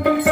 Columbus.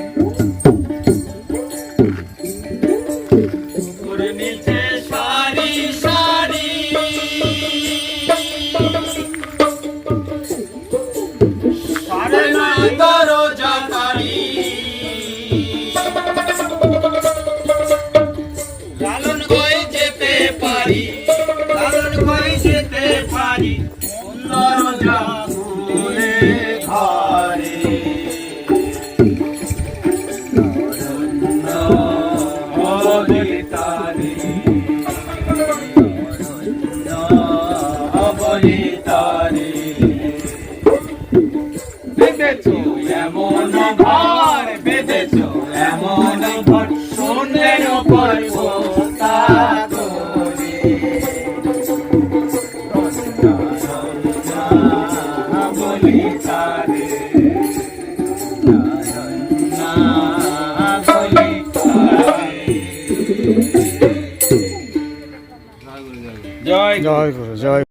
দরজা খুলে ঘরে তারে দেখেছো এমন ভাব Joy, joy, joy.